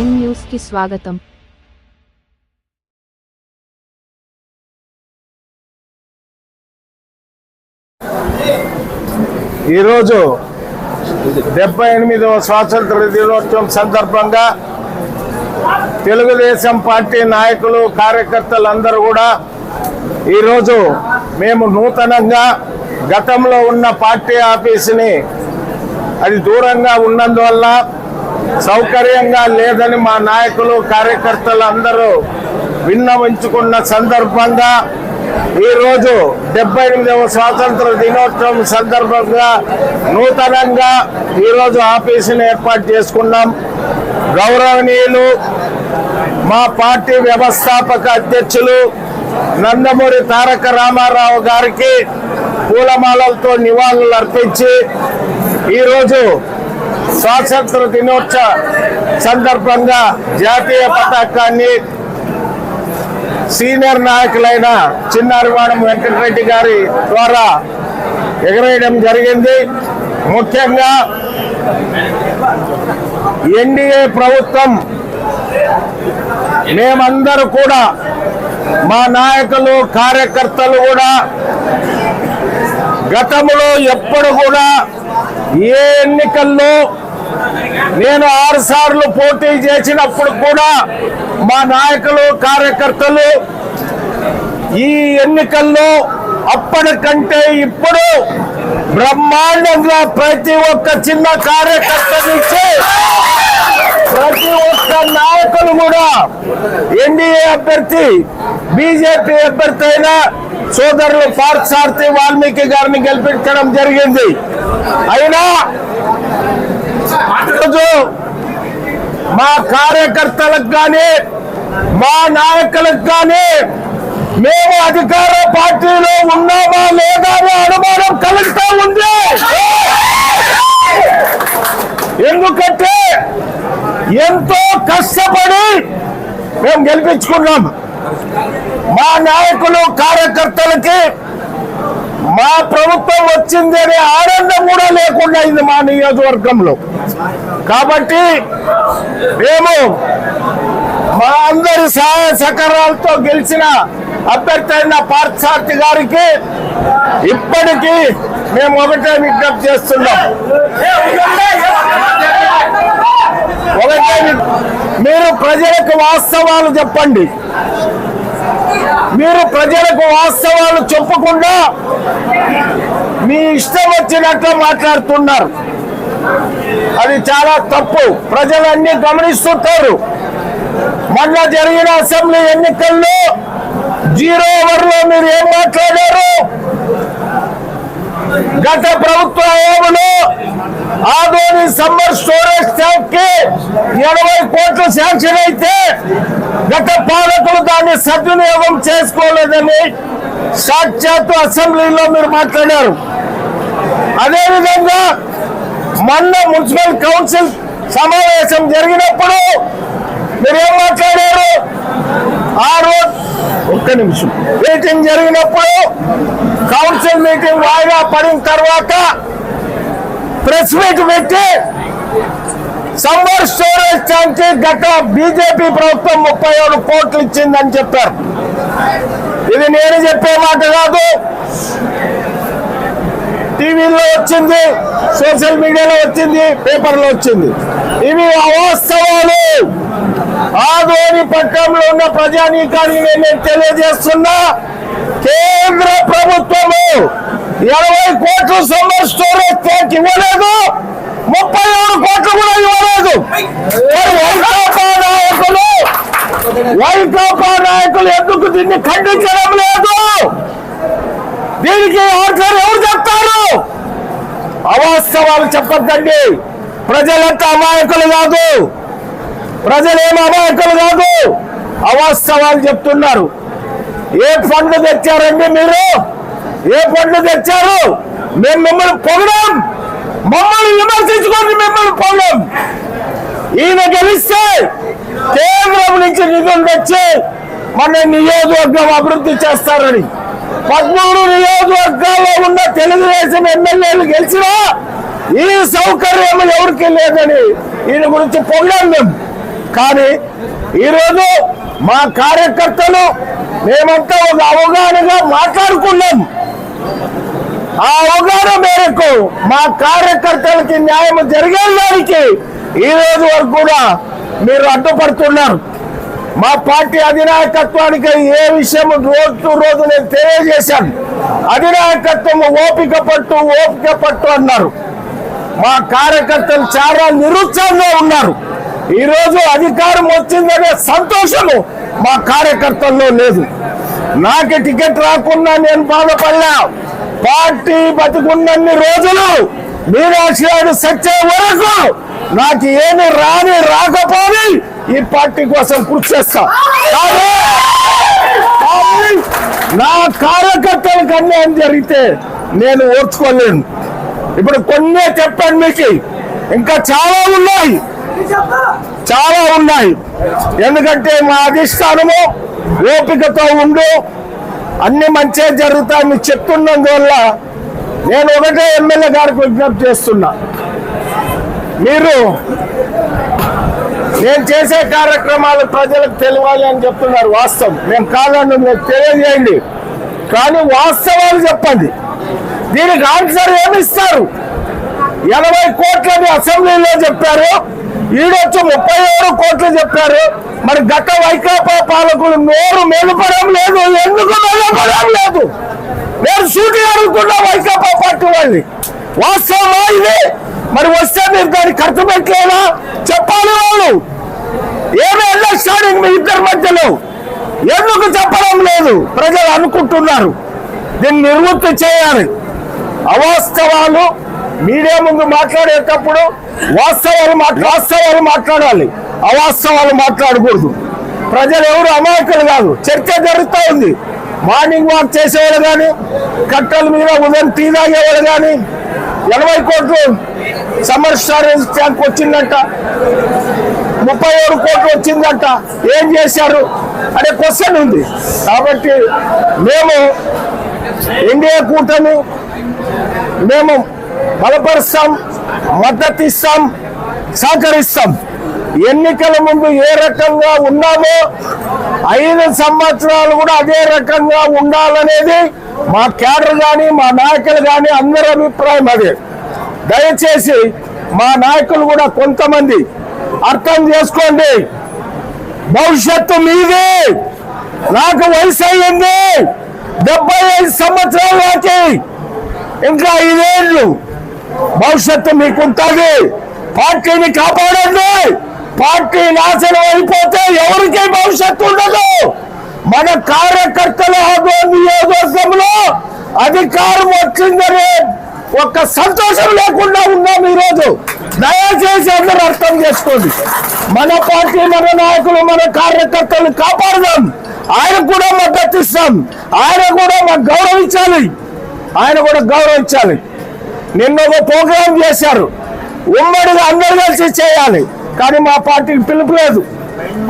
Prime న్యూస్కి స్వాగతం. ఈరోజు డెబ్బై ఎనిమిదవ స్వాతంత్ర దినోత్సవం సందర్భంగా తెలుగుదేశం పార్టీ నాయకులు కార్యకర్తలందరూ కూడా ఈరోజు మేము నూతనంగా గతంలో ఉన్న పార్టీ ఆఫీసుని అది దూరంగా ఉన్నందువల్ల సౌకర్యంగా లేదని మా నాయకులు కార్యకర్తలు అందరూ విన్నవించుకున్న సందర్భంగా ఈరోజు డెబ్బై ఎనిమిదవ స్వాతంత్ర దినోత్సవం సందర్భంగా నూతనంగా ఈరోజు ఆఫీసుని ఏర్పాటు చేసుకున్నాం. గౌరవనీయులు మా పార్టీ వ్యవస్థాపక అధ్యక్షులు నందమూరి తారక రామారావు గారికి పూలమాలలతో నివాళులు అర్పించి ఈరోజు స్వాతంత్ర దినోత్సవ సందర్భంగా జాతీయ పతాకాన్ని సీనియర్ నాయకులైన చిన్నారివాడం వెంకటరెడ్డి గారి ద్వారా ఎగరేయడం జరిగింది. ముఖ్యంగా ఎన్డీఏ ప్రభుత్వం మేమందరూ కూడా మా నాయకులు కార్యకర్తలు కూడా గతంలో ఎప్పుడు కూడా ఏ ఎన్నికల్లో నేను ఆరు సార్లు పోటీ చేసినప్పుడు కూడా మా నాయకులు కార్యకర్తలు ఈ ఎన్నికల్లో అప్పటికంటే ఇప్పుడు బ్రహ్మాండంగా ప్రతి ఒక్క చిన్న కార్యకర్త నుంచి ప్రతి ఒక్క నాయకులు కూడా ఎన్డీఏ అభ్యర్థి బీజేపీ అభ్యర్థి అయిన సోదరులు పార్థసారథి వాల్మీకి గారిని గెలిపించడం జరిగింది. అయినా ఈరోజు మా కార్యకర్తలకు కానీ మా నాయకులకు కానీ మేము అధికార పార్టీలో ఉన్నామా లేదా అనే అనుమానం కలుగుతూ ఉంది. ఎందుకంటే ఎంతో కష్టపడి మేము గెలిపించుకున్నాం. మా నాయకులు కార్యకర్తలకి మా ప్రభుత్వం వచ్చింది అనే ఆనందం కూడా లేకుండా అయింది మా నియోజకవర్గంలో. కాబట్టి మేము మా అందరి సహాయ సహకారాలతో గెలిచిన అభ్యర్థి అయిన పార్థసారథి గారికి ఇప్పటికీ మేము ఒకటే విజ్ఞప్తి చేస్తున్నాం. ఒకటే మీరు ప్రజలకు వాస్తవాలు చెప్పండి. మీరు ప్రజలకు వాస్తవాలు చెప్పకుండా మీ ఇష్టం వచ్చినట్లు మాట్లాడుతున్నారు. అది చాలా తప్పు. ప్రజలన్నీ గమనిస్తుంటారు. మొన్న జరిగిన అసెంబ్లీ ఎన్నికల్లో జీరో ఓవర్లో మీరు ఏం మాట్లాడారు? గత ప్రభుత్వ హయాంలో ఆదోని సమ్మర్ స్టోరేజ్ ట్యాంక్కి ఎనభై కోట్లు శాంక్షన్ అయితే గత పాలకులు దాన్ని సద్వినియోగం చేసుకోలేదని సాక్షాత్తు అసెంబ్లీలో మీరు మాట్లాడారు. అదేవిధంగా మొన్న మున్సిపల్ కౌన్సిల్ సమావేశం జరిగినప్పుడు మీరు మాట్లాడారు? ఆ రోజు ఒక్క నిమిషం. మీటింగ్ జరిగినప్పుడు కౌన్సిల్ మీటింగ్ వాయిదా పడిన తర్వాత ప్రెస్ మీట్ పెట్టి సమ్మర్ స్టోరేజ్ ట్యాంక్ గత బీజేపీ ప్రభుత్వం ముప్పై ఏడు కోట్లు ఇచ్చిందని చెప్పారు. ఇది నేను చెప్పే మాట కాదు. టీవీలో వచ్చింది సోషల్ మీడియాలో వచ్చింది పేపర్లో వచ్చింది. ఇవి అవాస్తవాలు ఆదోని పట్టణంలో ఉన్న ప్రజానీకానికి నేను తెలియజేస్తున్నా కేంద్ర ప్రభుత్వము ఇరవై కోట్లు సమ్మర్ స్టోరేజ్ ట్యాంక్ ఇవ్వలేదు ముప్పై ఆరు కోట్లు కూడా ఇవ్వలేదు. వైకాపా నాయకులు వైకాపా నాయకులు ఎందుకు దీన్ని ఖండించడం లేదు? దీనికి ఆర్డర్ ఎవరు చెప్తారు? అవాస్తవాలు చెప్పొద్దండి. ప్రజలంతా అమాయకులు కాదు. ప్రజలేం అమాయకులు కాదు అవాస్తవాలు చెప్తున్నారు. ఏ ఫండ్ తెచ్చారండి మీరు? ఏ ఫండ్ తెచ్చారు? మేము మిమ్మల్ని పొగడం. మమ్మల్ని విమర్శించుకోండి మిమ్మల్ని పొగడం. ఈయన గెలిస్తే కేంద్రం నుంచి నిధులు తెచ్చి మన నియోజకవర్గం అభివృద్ధి చేస్తారని. పద్మూడు నియోజకవర్గాల్లో ఉన్న తెలుగుదేశం ఎమ్మెల్యేలు గెలిచినా ఈ సౌకర్యం ఎవరికి లేదని ఈయన గురించి పొగడం మేము. కానీ ఈరోజు మా కార్యకర్తలు మేమంతా ఒక అవగాహనగా మాట్లాడుకున్నాం. ఆ అవగాహన మేరకు మా కార్యకర్తలకి న్యాయం జరిగేదానికి ఈ రోజు వరకు కూడా మీరు అడ్డుపడుతున్నారు. మా పార్టీ అధినాయకత్వానికి ఏ విషయం రోజు రోజు నేను తెలియజేశాను. అధినాయకత్వం ఓపిక పట్టు ఓపిక పట్టు అన్నారు. మా కార్యకర్తలు చాలా నిరుత్సాహంగా ఉన్నారు. ఈరోజు అధికారం వచ్చిందనే సంతోషము మా కార్యకర్తల్లో లేదు. నాకు టికెట్ రాకుండా నేను బాధపడలా పార్టీ బతుకున్నన్ని రోజులు మీనాక్షి గారు సచ్చే వరకు నాకు ఏమి రాని రాకపోని ఈ పార్టీ కోసం కృషి చేస్తా. నా కార్యకర్తలకు అన్యాయం జరిగితే నేను ఓర్చుకోలేను. ఇప్పుడు కొన్నే చెప్పాను మీకు. ఇంకా చాలా ఉన్నాయి. చాలా ఉన్నాయి. ఎందుకంటే మా అధిష్టానము ఓపికతో ఉండు అన్ని మంచిగా జరుగుతాయని చెప్తున్నందువల్ల నేను ఒకటే ఎమ్మెల్యే గారికి విజ్ఞప్తి చేస్తున్నా. మీరు నేను చేసే కార్యక్రమాలు ప్రజలకు తెలియాలి అని చెప్తున్నారు వాస్తవం. మేము కాదని మీకు తెలియజేయండి. కానీ వాస్తవాలు చెప్పండి. దీనికి ఆన్సర్ ఏమి ఇస్తారు ఎనభై కోట్లని అసెంబ్లీలో చెప్పారు. ఈడొచ్చి ముప్పై ఆరు కోట్లు చెప్పారు. మరి గత వైకాపా పాలకులు నోరు మెలుపడం లేదు ఎందుకు మెలుపడం లేదు? నేను సూటి అడుగుతున్నా వైకాపా పార్టీ వాళ్ళని. వాస్తవమా ఇది? మరి వస్తే మీరు దాన్ని ఖర్చు పెట్టలేదా? చెప్పాలి వాళ్ళు. ఏమి అండర్స్టాండింగ్ మీ ఇద్దరి మధ్యలో? ఎందుకు చెప్పడం లేదు? ప్రజలు అనుకుంటున్నారు. దీన్ని నివృత్తి చేయాలి. అవాస్తవాలు మీడియా ముందు మాట్లాడేటప్పుడు వాస్తవాలు మాట్లా వాస్తవాలు మాట్లాడాలి. అవాస్తవాలు మాట్లాడకూడదు. ప్రజలు ఎవరు అమాయకులు కాదు. చర్చ జరుగుతూ ఉంది. మార్నింగ్ వాక్ చేసేవాళ్ళు కానీ కట్టల మీద ఉదయం టీ తాగేవాళ్ళు కానీ ఎనభై కోట్లు సమ్మర్ స్టారేజ్ ట్యాంక్ వచ్చిందంట. ముప్పై ఏడు కోట్లు వచ్చిందంట. ఏం చేశారు? అనే క్వశ్చన్ ఉంది. కాబట్టి మేము ఇండియా కూటమి మేము బలపరుస్తాం మద్దతు ఇస్తాం సహకరిస్తాం. ఎన్నికల ముందు ఏ రకంగా ఉన్నామో ఐదు సంవత్సరాలు కూడా అదే రకంగా ఉండాలనేది మా క్యాడర్ కానీ మా నాయకులు కానీ అందరి అభిప్రాయం అదే. దయచేసి మా నాయకులు కూడా కొంతమంది అర్థం చేసుకోండి. భవిష్యత్తు మీదే. నాకు వయసు అయ్యింది. డెబ్బై ఐదు సంవత్సరాలు నాకి ఇంకా ఐదేళ్ళు. భవిష్యత్తు మీకుంటుంది. పార్టీని కాపాడండి. పార్టీ నాశనం అయిపోతే ఎవరికి భవిష్యత్తు ఉండదు. మన కార్యకర్తల ఆదోళన నియోజకవర్గంలో అధికారం వచ్చిందనే ఒక్క సంతోషం లేకుండా ఉన్నాం ఈరోజు. దయచేసి అందరూ అర్థం చేసుకోండి. మన పార్టీ మన నాయకులు మన కార్యకర్తలు కాపాడదాం. ఆయన కూడా మద్దతు ఇస్తాం. ఆయన కూడా మాకు గౌరవించాలి. ఆయన కూడా గౌరవించాలి. నిన్న ఒక ప్రోగ్రాం చేశారు. ఉమ్మడిగా అందరు కలిసి చేయాలి. కానీ మా పార్టీకి పిలుపు లేదు.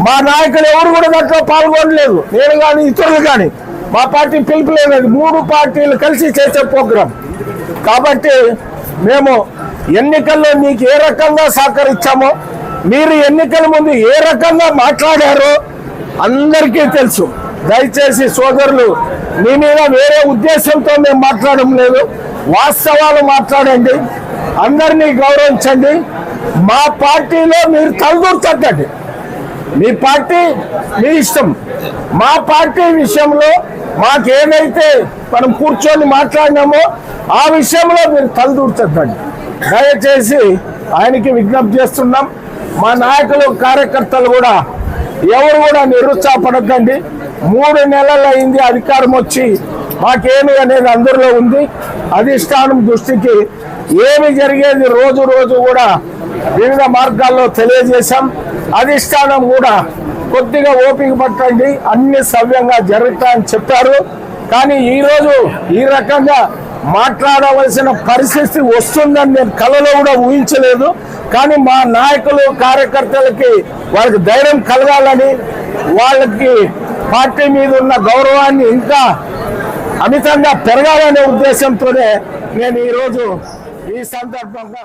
మా నాయకులు ఎవరు కూడా దాంట్లో పాల్గొనలేదు. నేను కానీ ఇతరులు కానీ మా పార్టీ పిలుపు లేదు మూడు పార్టీలు కలిసి చేసే ప్రోగ్రాం. కాబట్టి మేము ఎన్నికల్లో మీకు ఏ రకంగా సహకరించామో మీరు ఎన్నికల ముందు ఏ రకంగా మాట్లాడారో అందరికీ తెలుసు. దయచేసి సోదరులు మీ మీద వేరే ఉద్దేశంతో మేము మాట్లాడడం లేదు. వాస్తవాలు మాట్లాడండి. అందరినీ గౌరవించండి. మా పార్టీలో మీరు తలదూర్చద్దండి మీ పార్టీ మీ ఇష్టం. మా పార్టీ విషయంలో మాకేమైతే మనం కూర్చొని మాట్లాడినామో ఆ విషయంలో మీరు తలదూర్చద్దండి దయచేసి ఆయనకి విజ్ఞప్తి చేస్తున్నాం. మా నాయకులు కార్యకర్తలు కూడా ఎవరు కూడా నిరుత్సాహపడద్దండి మూడు నెలలు అయింది అధికారం వచ్చి మాకేమి అనేది అందరిలో ఉంది. అధిష్టానం దృష్టికి ఏమి జరిగేది రోజు రోజు కూడా వివిధ మార్గాల్లో తెలియజేశాం. అధిష్టానం కూడా కొద్దిగా ఓపిక పట్టండి. అన్ని సవ్యంగా జరుగుతాయని చెప్పారు. కానీ ఈరోజు ఈ రకంగా మాట్లాడవలసిన పరిస్థితి వస్తుందని నేను కలలో కూడా ఊహించలేదు. కానీ మా నాయకులు కార్యకర్తలకి వాళ్ళకి ధైర్యం కలగాలని వాళ్ళకి పార్టీ మీద ఉన్న గౌరవాన్ని ఇంకా అమితంగా పెరగాలనే ఉద్దేశంతోనే నేను ఈరోజు ఈ సందర్భంగా